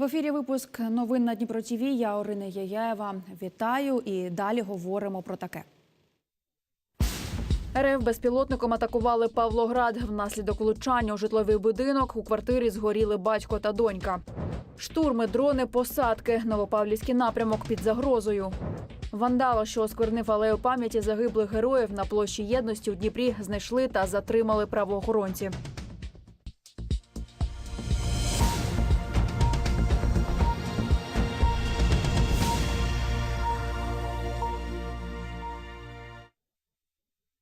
В ефірі випуск новин на Дніпро ТВ. Я Орина Яяєва. Вітаю і далі говоримо про таке. РФ безпілотником атакували Павлоград. Внаслідок влучання у житловий будинок у квартирі згоріли батько та донька. Штурми, дрони, посадки. Новопавлівський напрямок під загрозою. Вандала, що осквернив алею пам'яті загиблих героїв на площі єдності у Дніпрі, знайшли та затримали правоохоронці.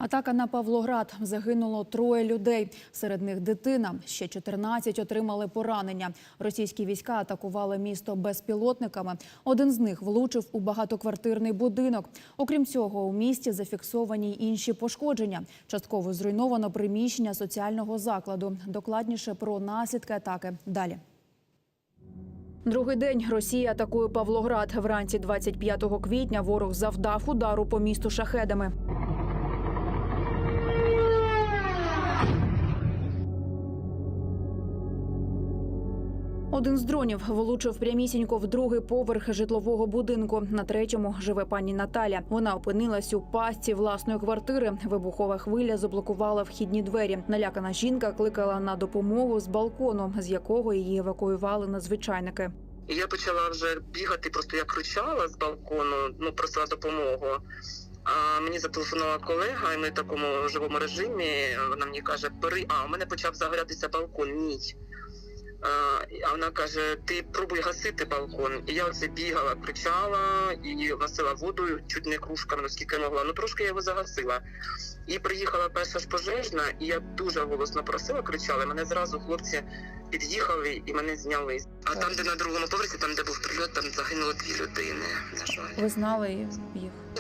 Атака на Павлоград загинуло троє людей. Серед них дитина. Ще 14 отримали поранення. Російські війська атакували місто безпілотниками. Один з них влучив у багатоквартирний будинок. Окрім цього, у місті зафіксовані інші пошкодження. Частково зруйновано приміщення соціального закладу. Докладніше про наслідки атаки далі. Другий день Росія атакує Павлоград. Вранці 25 квітня ворог завдав удару по місту шахедами. Один з дронів влучив прямісінько в другий поверх житлового будинку. На третьому живе пані Наталя. Вона опинилась у пастці власної квартири. Вибухова хвиля заблокувала вхідні двері. Налякана жінка кликала на допомогу з балкону, з якого її евакуювали надзвичайники. Я почала вже бігати, просто я кричала з балкону, ну просила допомогу. А мені зателефонувала колега, і ми в такому живому режимі. Вона мені каже, бери, а у мене почав загорятися балкон, ніч. А, вона каже: ти пробуй гасити балкон. І я оце бігала, кричала і гасила водою, чуть не кружками, наскільки могла. Ну трошки я його загасила. І приїхала перша ж пожежна, і я дуже голосно просила, кричала. Мене зразу хлопці під'їхали і мене зняли. А там, де на другому поверсі, там де був прильот, там загинуло дві людини. На жаль. Ви знали їх?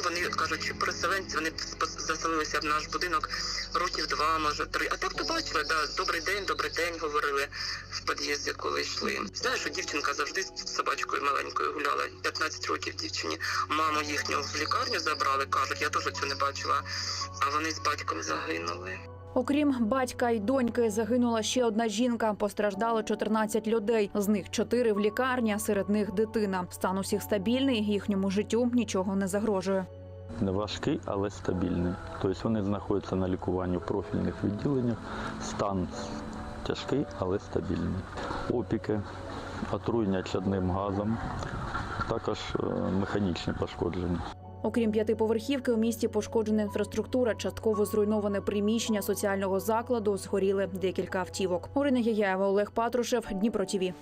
Вони кажуть, що переселенці вони заселилися в наш будинок років два, може три. А так то бачили, да, добрий день, добрий день говорили в під'їзді, коли йшли. Знаєш, що дівчинка завжди з собачкою маленькою гуляла. 15 років дівчині. Маму їхню в лікарню забрали, кажуть, я теж цього не бачила. А вони з батьком загинули. Окрім батька й доньки, загинула ще одна жінка. Постраждало 14 людей. З них 4 в лікарні, а серед них дитина. Стан усіх стабільний, їхньому життю нічого не загрожує. Не важкий, але стабільний. Тобто вони знаходяться на лікуванні в профільних відділеннях. Стан тяжкий, але стабільний. Опіки, отруєння чадним газом, також е, механічні пошкодження. Окрім п'ятиповерхівки, у місті пошкоджена інфраструктура, частково зруйноване приміщення соціального закладу, згоріли декілька автівок. Орина Яяєва, Олег Патрушев, Дніпро ТІВІ.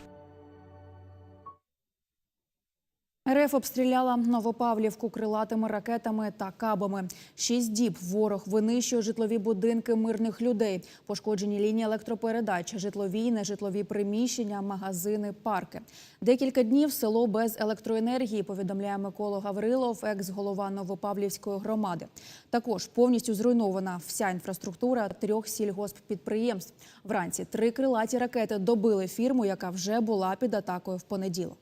РФ обстріляла Новопавлівку крилатими ракетами та кабами. Шість діб ворог винищує житлові будинки мирних людей, пошкоджені лінії електропередач, житлові і нежитлові приміщення, магазини, парки. Декілька днів село без електроенергії, повідомляє Микола Гаврилов, екс-голова Новопавлівської громади. Також повністю зруйнована вся інфраструктура трьох сільгосппідприємств. Вранці три крилаті ракети добили фірму, яка вже була під атакою в понеділок.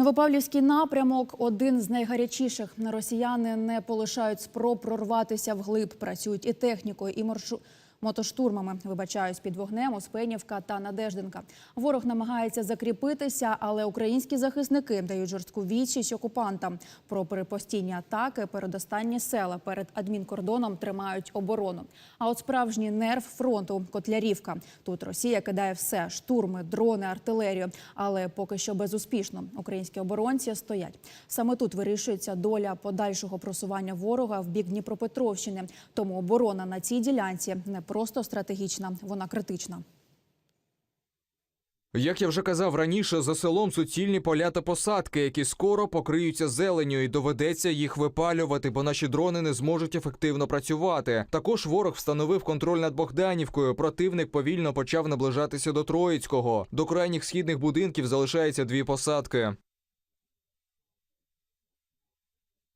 Новопавлівський напрямок один з найгарячіших. Росіяни не полишають спроб прорватися вглиб. Працюють і технікою, і маршу... мотоштурмами. Вибачаюсь під вогнем Успенівка та Надеждинка. Ворог намагається закріпитися, але українські захисники дають жорстку відсіч окупантам. Про постійні атаки передостанні села перед адмінкордоном тримають оборону. А от справжній нерв фронту Котлярівка. Тут Росія кидає все: штурми, дрони, артилерію. Але поки що безуспішно. Українські оборонці стоять. Саме тут вирішується доля подальшого просування ворога в бік Дніпропетровщини. Тому оборона на цій ділянці не просто стратегічна, вона критична. Як я вже казав раніше, за селом суцільні поля та посадки, які скоро покриються зеленню, і доведеться їх випалювати, бо наші дрони не зможуть ефективно працювати. Також ворог встановив контроль над Богданівкою. Противник повільно почав наближатися до Троїцького. До крайніх східних будинків залишається дві посадки.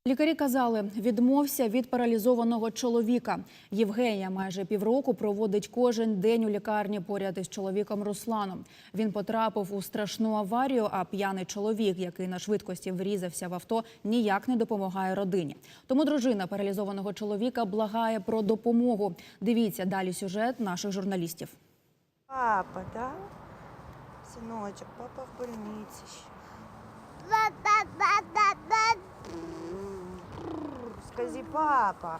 Лікарі казали, відмовся від паралізованого чоловіка. Євгенія майже півроку проводить кожен день у лікарні поряд із чоловіком Русланом. Він потрапив у страшну аварію, а п'яний чоловік, який на швидкості врізався в авто, ніяк не допомагає родині. Тому дружина паралізованого чоловіка благає про допомогу. Дивіться далі сюжет наших журналістів. Папа, да? синочок, папа в больнице еще. Папа.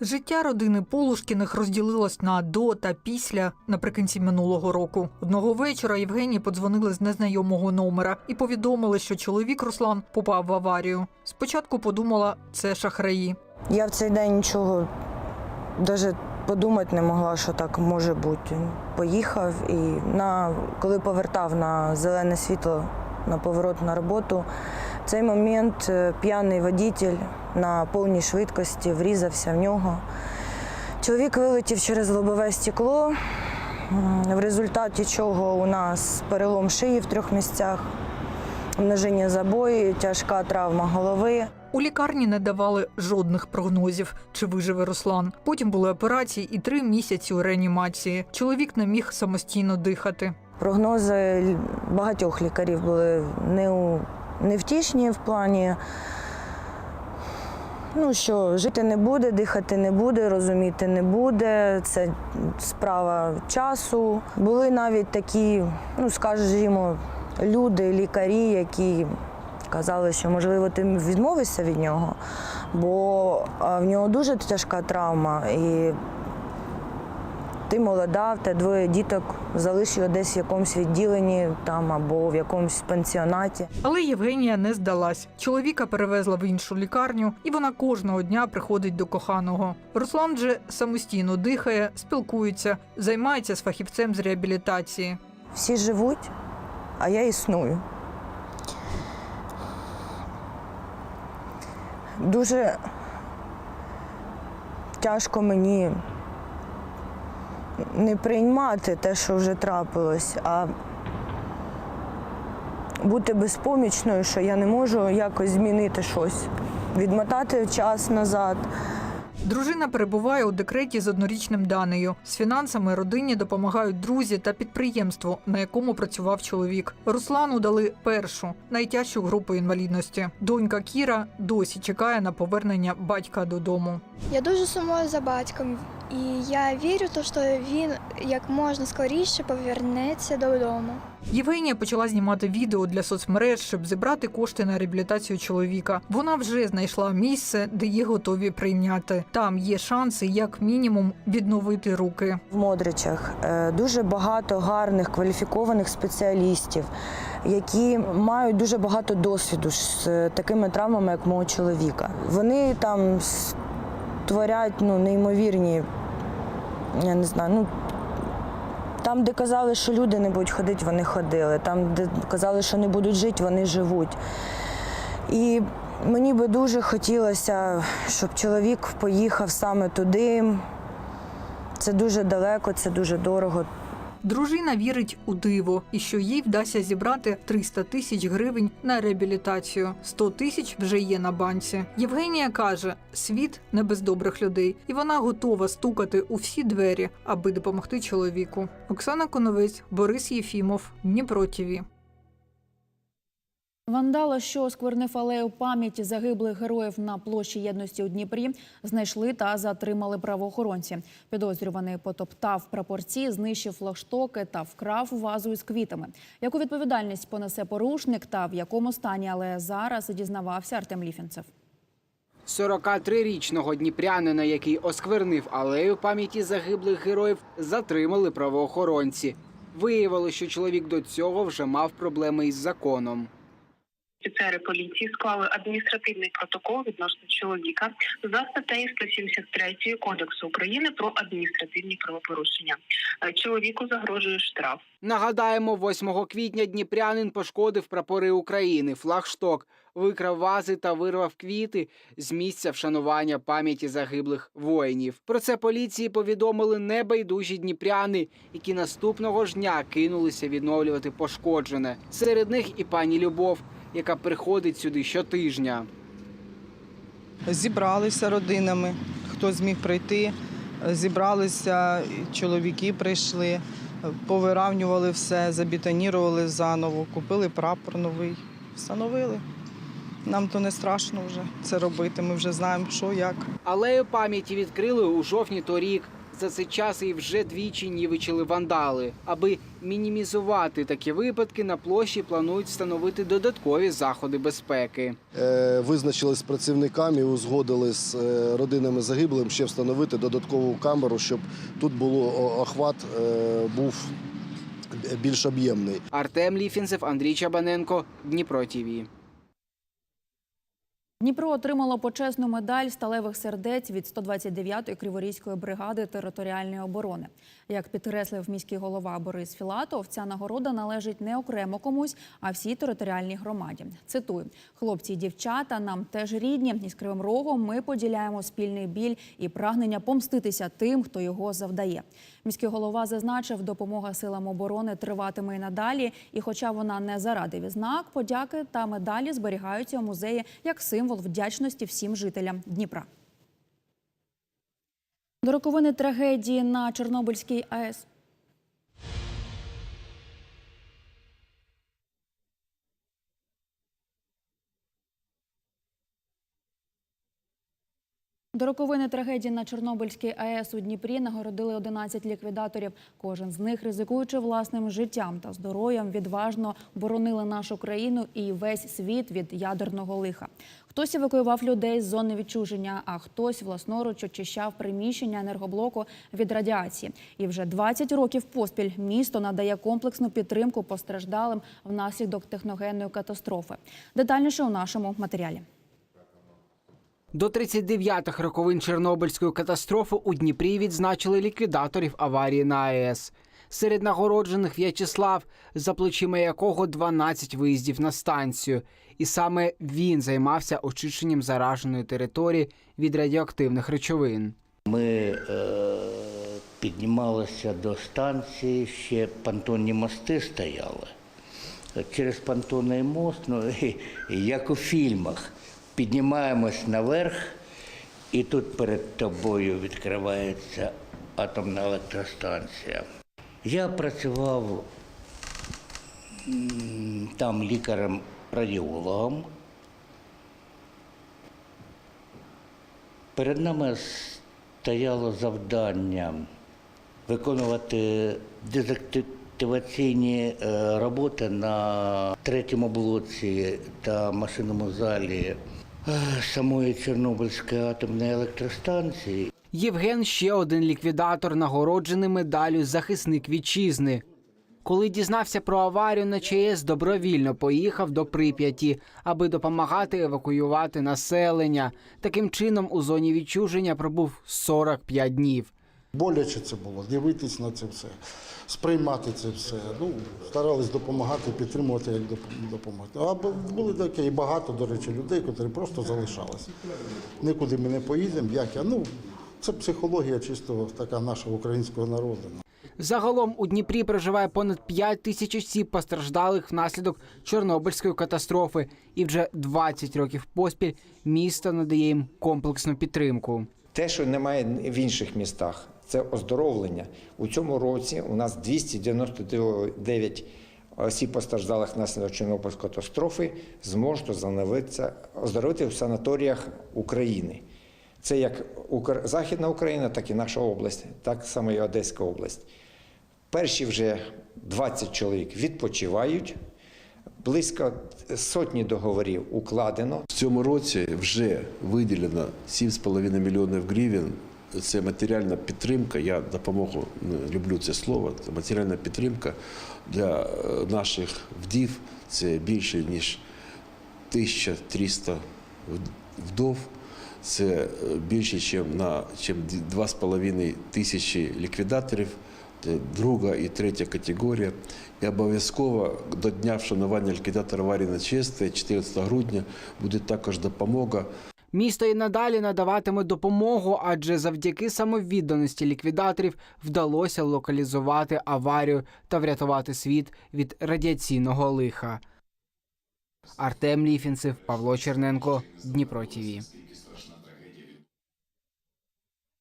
Життя родини Полушкіних розділилось на до та після наприкінці минулого року. Одного вечора Євгенії подзвонили з незнайомого номера і повідомили, що чоловік Руслан попав в аварію. Спочатку подумала, це шахраї. Я в цей день нічого навіть подумати не могла, що так може бути. Поїхав і на, коли повертав на зелене світло на поворот на роботу, в цей момент е, п'яний водитель на повній швидкості врізався в нього. Чоловік вилетів через лобове стекло, в результаті чого у нас перелом шиї в трьох місцях, множення забої, тяжка травма голови. У лікарні не давали жодних прогнозів, чи виживе Руслан. Потім були операції і три місяці у реанімації. Чоловік не міг самостійно дихати. Прогнози багатьох лікарів були не у- невтішні в плані, ну, що жити не буде, дихати не буде, розуміти не буде. Це справа часу. Були навіть такі, ну скажімо, люди, лікарі, які казали, що можливо ти відмовишся від нього, бо в нього дуже тяжка травма. І ти молода, в тебе двоє діток, залиш його десь в якомусь відділенні там або в якомусь пансіонаті. Але Євгенія не здалась. Чоловіка перевезла в іншу лікарню, і вона кожного дня приходить до коханого. Руслан же самостійно дихає, спілкується, займається з фахівцем з реабілітації. Всі живуть, а я існую. Дуже тяжко мені не приймати те, що вже трапилось, а бути безпомічною, що я не можу якось змінити щось, відмотати час назад. Дружина перебуває у декреті з однорічним Данею. З фінансами родині допомагають друзі та підприємство, на якому працював чоловік. Руслану дали першу найтяжчу групу інвалідності. Донька Кіра досі чекає на повернення батька додому. Я дуже сумую за батьком, і я вірю, то, що він як можна скоріше повернеться додому. Євгенія почала знімати відео для соцмереж, щоб зібрати кошти на реабілітацію чоловіка. Вона вже знайшла місце, де її готові прийняти. Там є шанси, як мінімум, відновити руки. В Модричах е, дуже багато гарних кваліфікованих спеціалістів, які мають дуже багато досвіду з такими травмами, як мого чоловіка. Вони там створять ну, неймовірні, я не знаю, ну. Там, де казали, що люди не будуть ходити, вони ходили. Там, де казали, що не будуть жити, вони живуть. І мені би дуже хотілося, щоб чоловік поїхав саме туди, це дуже далеко, це дуже дорого. Дружина вірить у диво і що їй вдасться зібрати 300 тисяч гривень на реабілітацію. 100 тисяч вже є на банці. Євгенія каже: світ не без добрих людей, і вона готова стукати у всі двері, аби допомогти чоловіку. Оксана Коновець, Борис Єфімов, Дніпро ТІВІ. Вандала, що осквернив алею пам'яті загиблих героїв на площі єдності у Дніпрі, знайшли та затримали правоохоронці. Підозрюваний потоптав прапорці, знищив флагштоки та вкрав вазу із квітами. Яку відповідальність понесе порушник та в якому стані алея зараз дізнавався Артем Ліфінцев. 43-річного дніпрянина, який осквернив алею пам'яті загиблих героїв, затримали правоохоронці. Виявилося, що чоловік до цього вже мав проблеми із законом. Офіцери поліції склали адміністративний протокол відносно чоловіка за статтею 173 Кодексу України про адміністративні правопорушення. Е, Чоловіку загрожує штраф. Нагадаємо, 8 квітня дніпрянин пошкодив прапори України, флагшток, викрав вази та вирвав квіти з місця вшанування пам'яті загиблих воїнів. Про це поліції повідомили небайдужі дніпряни, які наступного ж дня кинулися відновлювати пошкоджене. Серед них і пані Любов, яка приходить сюди щотижня. Зібралися родинами, хто зміг прийти. Зібралися, чоловіки прийшли, повиравнювали все, забетонірували заново, купили прапор новий, встановили. Нам то не страшно вже це робити. Ми вже знаємо, що як. Алею пам'яті відкрили у жовтні торік. За цей час її вже двічі нівечили вандали. Аби мінімізувати такі випадки, на площі планують встановити додаткові заходи безпеки. Е, Визначили з працівниками, узгодили з е, родинами загиблим ще встановити додаткову камеру, щоб тут було охват е, був більш об'ємний. Артем Ліфінцев, Андрій Чабаненко, Дніпро ТІВІ. Дніпро отримало почесну медаль сталевих сердець від 129-ї Криворізької бригади територіальної оборони. Як підкреслив міський голова Борис Філатов, ця нагорода належить не окремо комусь, а всій територіальній громаді. Цитую: хлопці і дівчата нам теж рідні. І з кривим рогом ми поділяємо спільний біль і прагнення помститися тим, хто його завдає. Міський голова зазначив, допомога силам оборони триватиме і надалі. І, хоча вона не заради відзнак, подяки та медалі зберігаються у музеї як символ вдячності всім жителям Дніпра. До роковини трагедії на Чорнобильській АЕС. До роковини трагедії на Чорнобильській АЕС у Дніпрі нагородили 11 ліквідаторів. Кожен з них, ризикуючи власним життям та здоров'ям, відважно боронили нашу країну і весь світ від ядерного лиха. Хтось евакуював людей з зони відчуження, а хтось власноруч очищав приміщення енергоблоку від радіації. І вже 20 років поспіль місто надає комплексну підтримку постраждалим внаслідок техногенної катастрофи. Детальніше у нашому матеріалі. До 39-х роковин Чорнобильської катастрофи у Дніпрі відзначили ліквідаторів аварії на АЕС. Серед нагороджених В'ячеслав, за плечима якого 12 виїздів на станцію. І саме він займався очищенням зараженої території від радіоактивних речовин. Ми е, піднімалися до станції, ще понтонні мости стояли. Через понтонний мост, ну, як у фільмах, піднімаємось наверх, і тут перед тобою відкривається атомна електростанція. Я працював там лікарем-радіологом. Перед нами стояло завдання виконувати дезактиваційні е, роботи на третьому блоці та машинному залі самої Чорнобильської атомної електростанції. Євген ще один ліквідатор, нагороджений медаллю захисник вітчизни. Коли дізнався про аварію на ЧАЕС, добровільно поїхав до Прип'яті, аби допомагати евакуювати населення. Таким чином, у зоні відчуження пробув 45 днів. Боляче це було, дивитись на це все, сприймати це все. Ну, старались допомагати, підтримувати, як доп- допомогти. А були такі і багато, до речі, людей, які просто залишалися. Нікуди ми не поїдемо, як я. Ну, це психологія чисто така нашого українського народу. Загалом у Дніпрі проживає понад 5 тисяч осіб, постраждалих внаслідок Чорнобильської катастрофи, і вже 20 років поспіль місто надає їм комплексну підтримку. Те, що немає в інших містах, це оздоровлення. У цьому році у нас 299 осіб постраждалих внаслідок Чорнобильської катастрофи зможуть оздоровитися, оздоровити в санаторіях України. Це як Західна Україна, так і наша область, так само і Одеська область. Перші вже 20 чоловік відпочивають, близько сотні договорів укладено. В цьому році вже виділено 7,5 мільйонів гривень. Це матеріальна підтримка. Я допомогу ну, люблю це слово. Матеріальна підтримка для е, наших вдів. Це більше ніж 1300 вдов. Це е, більше, ніж на чим 2,5 тисячі ліквідаторів. Це друга і третя категорія. І обов'язково до дня вшанування ліквідатора аварії на ЧЕСТ 14 грудня буде також допомога. Місто і надалі надаватиме допомогу, адже завдяки самовідданості ліквідаторів вдалося локалізувати аварію та врятувати світ від радіаційного лиха. Артем Ліфінцев, Павло Черненко, Дніпро ТІВІ.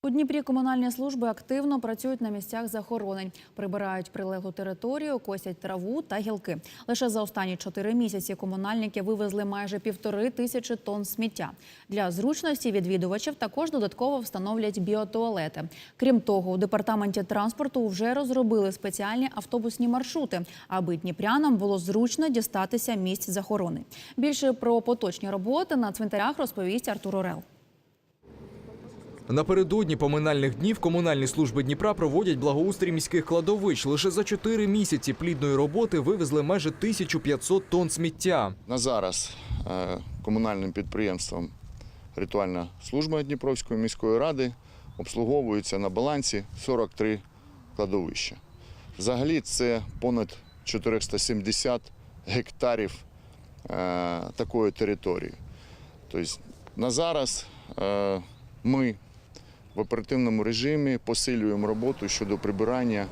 У Дніпрі комунальні служби активно працюють на місцях захоронень, прибирають прилеглу територію, косять траву та гілки. Лише за останні чотири місяці комунальники вивезли майже півтори тисячі тонн сміття. Для зручності відвідувачів також додатково встановлять біотуалети. Крім того, у департаменті транспорту вже розробили спеціальні автобусні маршрути, аби дніпрянам було зручно дістатися місць захорони. Більше про поточні роботи на цвинтарях розповість Артур Орел. Напередодні поминальних днів комунальні служби Дніпра проводять благоустрій міських кладовищ. Лише за чотири місяці плідної роботи вивезли майже 1500 тонн сміття. На зараз е, комунальним підприємством ритуальна служба Дніпровської міської ради обслуговується на балансі 43 кладовища. Взагалі це понад 470 гектарів е, такої території. Тобто на зараз е, ми в оперативному режимі посилюємо роботу щодо прибирання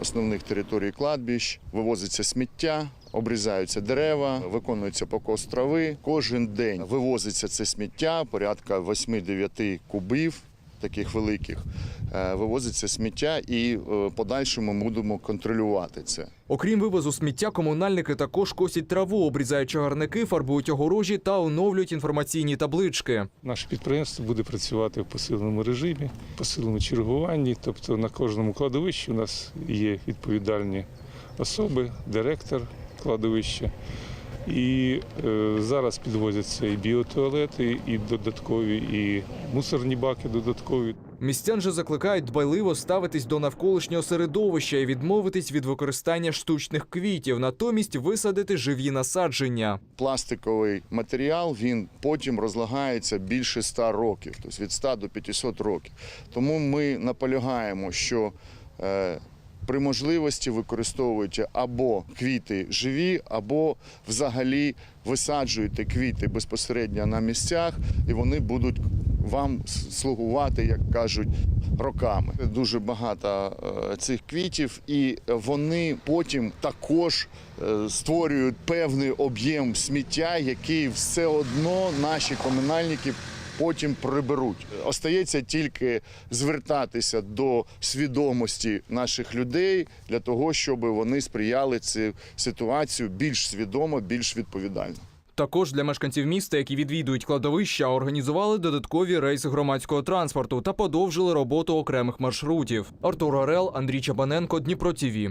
основних територій кладбищ, вивозиться сміття, обрізаються дерева, виконується покос трави. Кожен день вивозиться це сміття, порядка 8-9 кубів. Таких великих е, вивозиться сміття, і в подальшому будемо контролювати це. Окрім вивозу сміття, комунальники також косять траву, обрізають чагарники, фарбують огорожі та оновлюють інформаційні таблички. Наше підприємство буде працювати в посиленому режимі, в посиленому чергуванні. Тобто на кожному кладовищі у нас є відповідальні особи, директор кладовища. І е, зараз підвозяться і біотуалети, і додаткові, і мусорні баки додаткові. Містян же закликають дбайливо ставитись до навколишнього середовища і відмовитись від використання штучних квітів, натомість висадити живі насадження. Пластиковий матеріал він потім розлагається більше 100 років, тобто від 100 до 500 років. Тому ми наполягаємо, що е, при можливості використовуйте або квіти живі, або взагалі висаджуєте квіти безпосередньо на місцях, і вони будуть вам слугувати, як кажуть, роками. Дуже багато е, цих квітів, і вони потім також е, створюють певний об'єм сміття, який все одно наші комунальники потім приберуть. Остається тільки звертатися до свідомості наших людей для того, щоб вони сприяли цю ситуацію більш свідомо, більш відповідально. Також для мешканців міста, які відвідують кладовища, організували додаткові рейси громадського транспорту та подовжили роботу окремих маршрутів. Артур Орел, Андрій Чабаненко, Дніпро ТІВІ.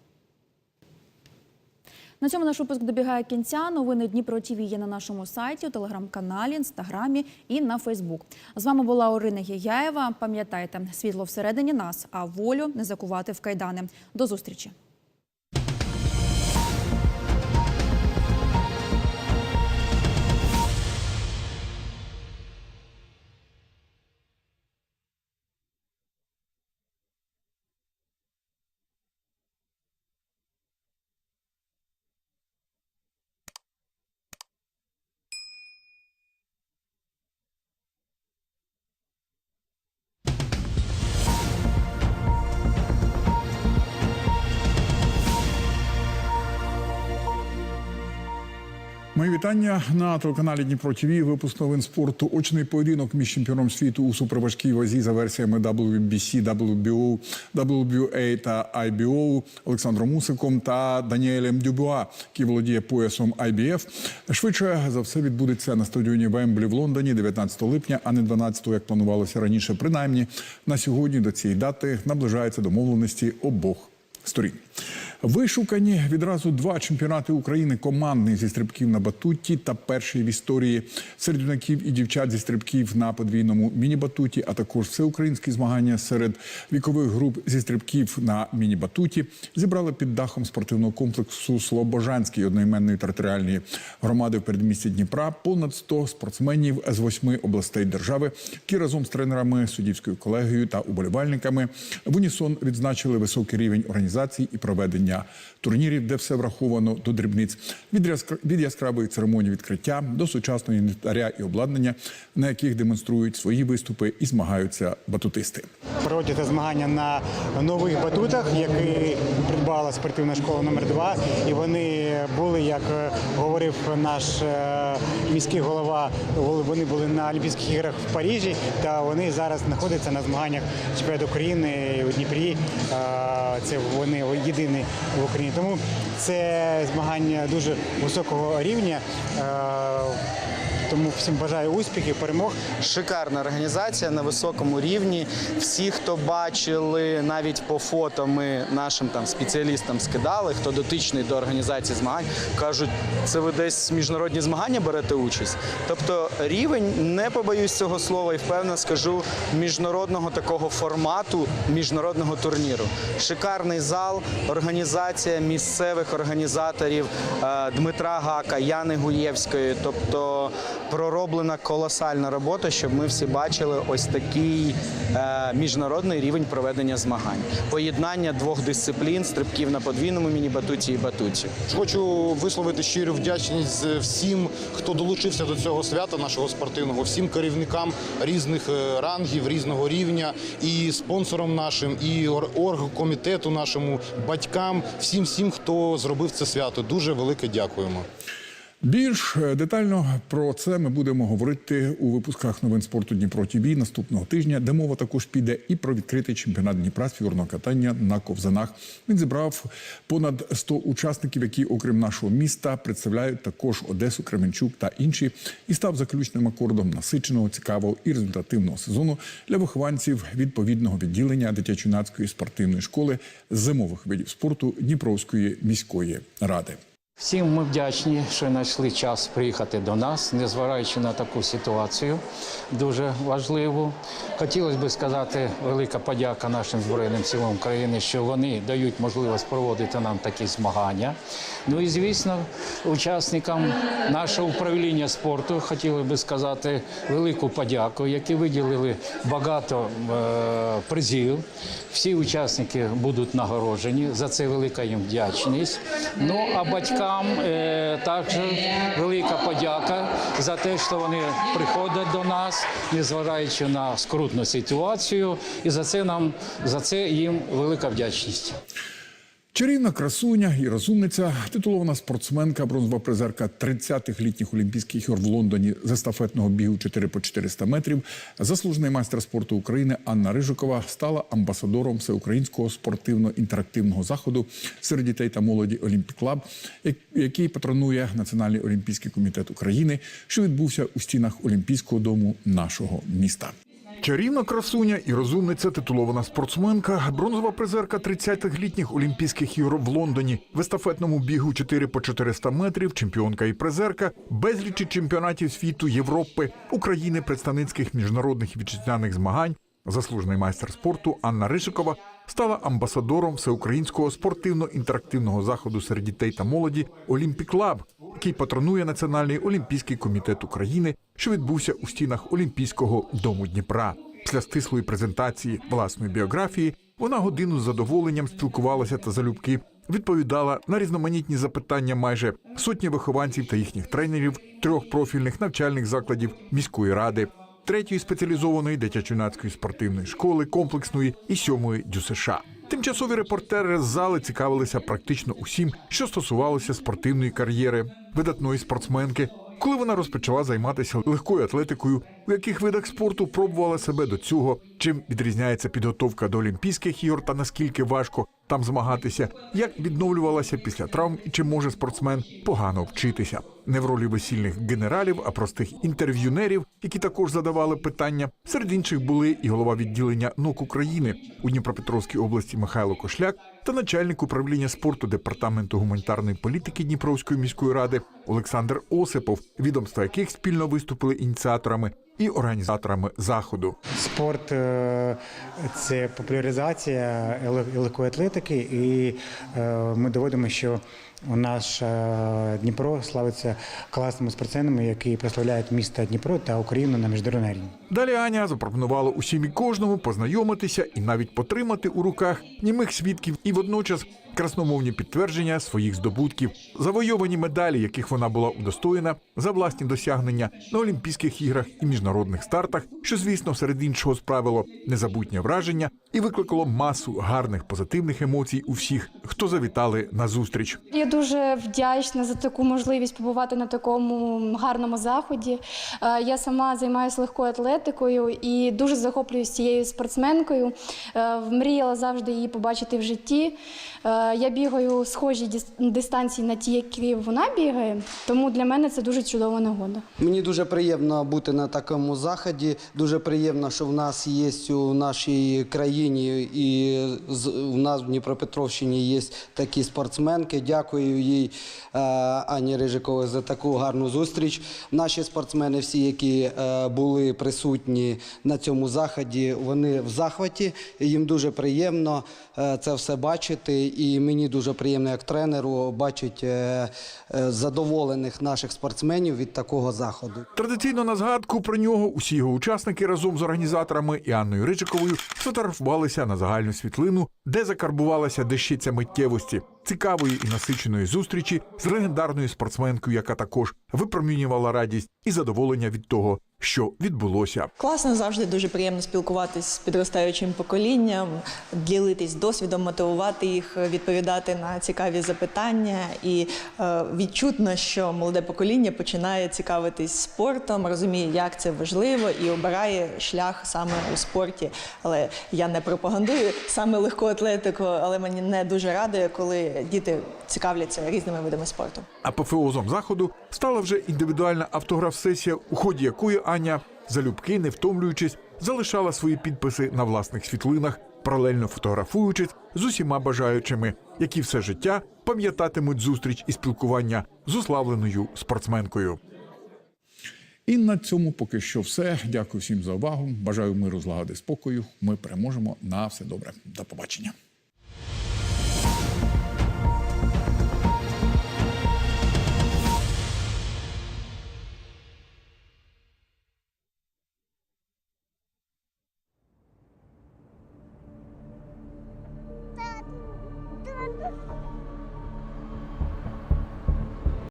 На цьому наш випуск добігає кінця. Новини Дніпро ТІВІ є на нашому сайті, у телеграм-каналі, інстаграмі і на Фейсбук. З вами була Орина Гіяєва. Пам'ятайте, світло всередині нас, а волю не закувати в кайдани. До зустрічі. Мої вітання на телеканалі Дніпро ТВ. Випуск новин спорту. Очний поєдинок між чемпіоном світу у суперважкій вазі за версіями WBC, WBO, WBA та IBO Олександром Мусиком та Даніелем Дюбуа, який володіє поясом IBF. Швидше за все відбудеться на стадіоні Вемблі в Лондоні 19 липня, а не 12, як планувалося раніше. Принаймні на сьогодні до цієї дати наближаються домовленості обох сторін. Вишукані відразу два чемпіонати України командний зі стрибків на батуті та перший в історії. Серед юнаків і дівчат зі стрибків на подвійному міні-батуті, а також всеукраїнські змагання серед вікових груп зі стрибків на міні-батуті зібрали під дахом спортивного комплексу Слобожанської одноіменної територіальної громади в передмісті Дніпра. Понад 100 спортсменів з восьми областей держави, які разом з тренерами, суддівською колегією та уболівальниками в унісон відзначили високий рівень організації і проведення проведення турнірів, де все враховано до дрібниць, від яскра- від яскравої церемонії відкриття до сучасного інвентаря і обладнання, на яких демонструють свої виступи і змагаються батутисти. Проводяться змагання на нових батутах, які придбала спортивна школа номер 2 І вони були, як е, говорив наш е, міський голова, вони були на Олімпійських іграх в Парижі, та вони зараз знаходяться на змаганнях чемпіонату України у Дніпрі. Е, Це вони єдині в Україні. Тому це змагання дуже високого рівня. Тому всім бажаю успіхів, перемог. Шикарна організація на високому рівні. Всі, хто бачили, навіть по фото ми нашим там спеціалістам скидали, хто дотичний до організації змагань, кажуть, це ви десь міжнародні змагання берете участь. Тобто рівень, не побоюсь цього слова, і впевнено скажу, міжнародного такого формату, міжнародного турніру. Шикарний зал, організація місцевих організаторів е, Дмитра Гака, Яни Гуєвської. Тобто пророблена колосальна робота, щоб ми всі бачили ось такий е, міжнародний рівень проведення змагань. Поєднання двох дисциплін стрибків на подвійному міні-батуті і батуті. Хочу висловити щиру вдячність всім, хто долучився до цього свята нашого спортивного, всім керівникам різних е, рангів, різного рівня, і спонсорам нашим, і ор- оргкомітету нашому, батькам, всім, всім, хто зробив це свято. Дуже велике дякуємо. Більш е, детально про це ми будемо говорити у випусках новин спорту Дніпро ТІВІ наступного тижня, де мова також піде і про відкритий чемпіонат Дніпра з фігурного катання на ковзанах. Він зібрав понад 100 учасників, які, окрім нашого міста, представляють також Одесу, Кременчук та інші, і став заключним акордом насиченого, цікавого і результативного сезону для вихованців відповідного відділення дитячо-юнацької спортивної школи зимових видів спорту Дніпровської міської ради. Всім ми вдячні, що знайшли час приїхати до нас, незважаючи на таку ситуацію, дуже важливу. Хотілося б сказати велика подяка нашим Збройним силам України, що вони дають можливість проводити нам такі змагання. Ну і звісно, учасникам нашого управління спорту хотіли би сказати велику подяку, які виділили багато е, призів. Всі учасники будуть нагороджені. За це велика їм вдячність. Ну а батькам е, також велика подяка за те, що вони приходять до нас, незважаючи на скрутну ситуацію. І за це нам за це їм велика вдячність. Чарівна красуня і розумниця, титулована спортсменка, бронзова призерка 30-х літніх Олімпійських ігор в Лондоні з естафетного бігу 4 по 400 метрів, заслужений майстер спорту України Анна Рижикова стала амбасадором всеукраїнського спортивно-інтерактивного заходу серед дітей та молоді Олімпік Клаб, який патронує Національний олімпійський комітет України, що відбувся у стінах Олімпійського дому нашого міста. Чарівна красуня і розумниця титулована спортсменка, бронзова призерка 30-х літніх Олімпійських ігор в Лондоні, в естафетному бігу 4 по 400 метрів, чемпіонка і призерка, безлічі чемпіонатів світу, Європи, України, представницьких міжнародних і вітчизняних змагань. Заслужений майстер спорту Анна Ришикова стала амбасадором всеукраїнського спортивно-інтерактивного заходу серед дітей та молоді Олімпік Лаб, який патронує Національний олімпійський комітет України, що відбувся у стінах Олімпійського дому Дніпра. Після стислої презентації власної біографії вона годину з задоволенням спілкувалася та залюбки відповідала на різноманітні запитання майже сотні вихованців та їхніх тренерів трьох профільних навчальних закладів міської ради. Третьої спеціалізованої дитячо-юнацької спортивної школи, комплексної і сьомої ДЮСШ. Тимчасові репортери з зали цікавилися практично усім, що стосувалося спортивної кар'єри, видатної спортсменки, коли вона розпочала займатися легкою атлетикою, у яких видах спорту пробувала себе до цього, чим відрізняється підготовка до Олімпійських ігор та наскільки важко там змагатися, як відновлювалася після травм і чи може спортсмен погано вчитися. Не в ролі весільних генералів, а простих інтерв'юнерів, які також задавали питання. Серед інших були і голова відділення НОК України у Дніпропетровській області Михайло Кошляк та начальник управління спорту департаменту гуманітарної політики Дніпровської міської ради Олександр Осипов, відомства яких спільно виступили ініціаторами і організаторами заходу. Спорт е, це популяризація легкої атлетики, і е, ми доводимо, що у наш е, Дніпро славиться класними спортсменами, які прославляють місто Дніпро та Україну на міжнародній арені. Далі Аня запропонувала усім і кожному познайомитися і навіть потримати у руках німих свідків, і водночас красномовні підтвердження своїх здобутків, завойовані медалі, яких вона була удостоєна за власні досягнення на Олімпійських іграх і міжнародних стартах, що, звісно, серед іншого справило незабутнє враження і викликало масу гарних позитивних емоцій у всіх, хто завітали на зустріч. Я дуже вдячна за таку можливість побувати на такому гарному заході. Е, Я сама займаюся легкою атлетикою і дуже захоплююсь цією спортсменкою. Е, Мріяла завжди її побачити в житті. Е, Я бігаю схожі дис- дистанції на ті, які вона бігає, тому для мене це дуже чудова нагода. Мені дуже приємно бути на такому заході. Дуже приємно, що в нас є у нашій країні і у нас в Дніпропетровщині є такі спортсменки. Дякую їй е, Ані Рижиковій за таку гарну зустріч. Наші спортсмени, всі, які е, були присутні на цьому заході, вони в захваті. Їм дуже приємно це все бачити. І мені дуже приємно, як тренеру, бачити е, е, задоволених наших спортсменів від такого заходу. Традиційно на згадку про нього усі його учасники разом з організаторами і Анною Ричиковою сфотографувалися на загальну світлину, де закарбувалася дещиця миттєвості, цікавої і насиченої зустрічі з легендарною спортсменкою, яка також випромінювала радість і задоволення від того, що відбулося. Класно завжди дуже приємно спілкуватись з підростаючим поколінням, ділитись досвідом, мотивувати їх, відповідати на цікаві запитання. І е, відчутно, що молоде покоління починає цікавитись спортом, розуміє, як це важливо, і обирає шлях саме у спорті. Але я не пропагандую саме легку атлетику, але мені не дуже радує, коли діти цікавляться різними видами спорту. Апофеозом заходу стала вже індивідуальна автограф-сесія, у ході якої Аня, залюбки, не втомлюючись, залишала свої підписи на власних світлинах, паралельно фотографуючись з усіма бажаючими, які все життя пам'ятатимуть зустріч і спілкування з уславленою спортсменкою. І на цьому поки що все. Дякую всім за увагу. Бажаю миру, злагоди, спокою. Ми переможемо. На все добре. До побачення.